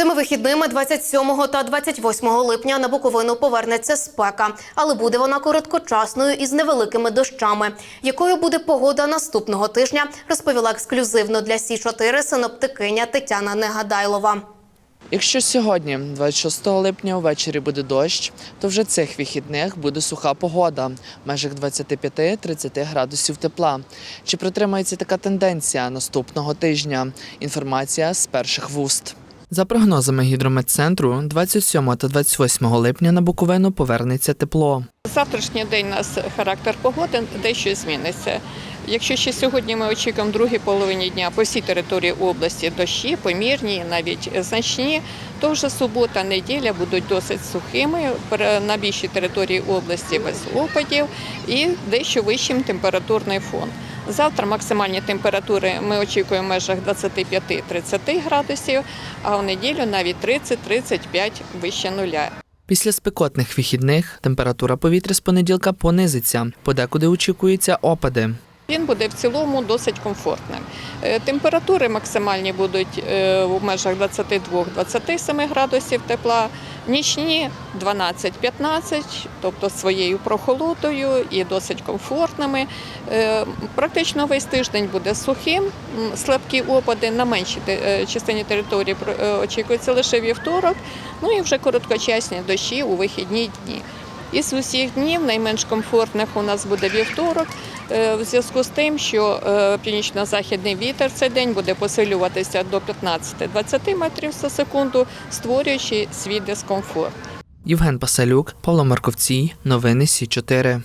Цими вихідними 27 та 28 липня на Буковину повернеться спека, але буде вона короткочасною із невеликими дощами. Якою буде погода наступного тижня, розповіла ексклюзивно для Сі 4 синоптикиня Тетяна Негадайлова. Якщо сьогодні, 26 липня, увечері буде дощ, то вже цих вихідних буде суха погода в межах 25-30 градусів тепла. Чи протримається така тенденція наступного тижня? Інформація з перших вуст. За прогнозами гідрометцентру, 27 та 28 липня на Буковину повернеться тепло. Завтрашній день у нас характер погоди дещо зміниться. Якщо ще сьогодні ми очікуємо в другій половині дня по всій території області дощі, помірні, навіть значні, то вже субота, неділя будуть досить сухими на більшій території області без опадів і дещо вищим температурний фон. Завтра максимальні температури ми очікуємо в межах 25-30 градусів, а у неділю навіть 30-35 вище нуля. Після спекотних вихідних температура повітря з понеділка понизиться. Подекуди очікуються опади. Він буде в цілому досить комфортним. Е, Температури максимальні будуть е, в межах 22-27 градусів тепла, нічні 12-15, тобто своєю прохолодою і досить комфортними. Е, Практично весь тиждень буде сухим, слабкі опади на меншій частині території очікується лише вівторок, ну і вже короткочасні дощі у вихідні дні. Із усіх днів найменш комфортних у нас буде вівторок, е, в зв'язку з тим, що е, північно-західний вітер цей день буде посилюватися до 15-20 метрів за секунду, створюючи свій дискомфорт. Євген Пасалюк, Павло Марковці, новини Сі 4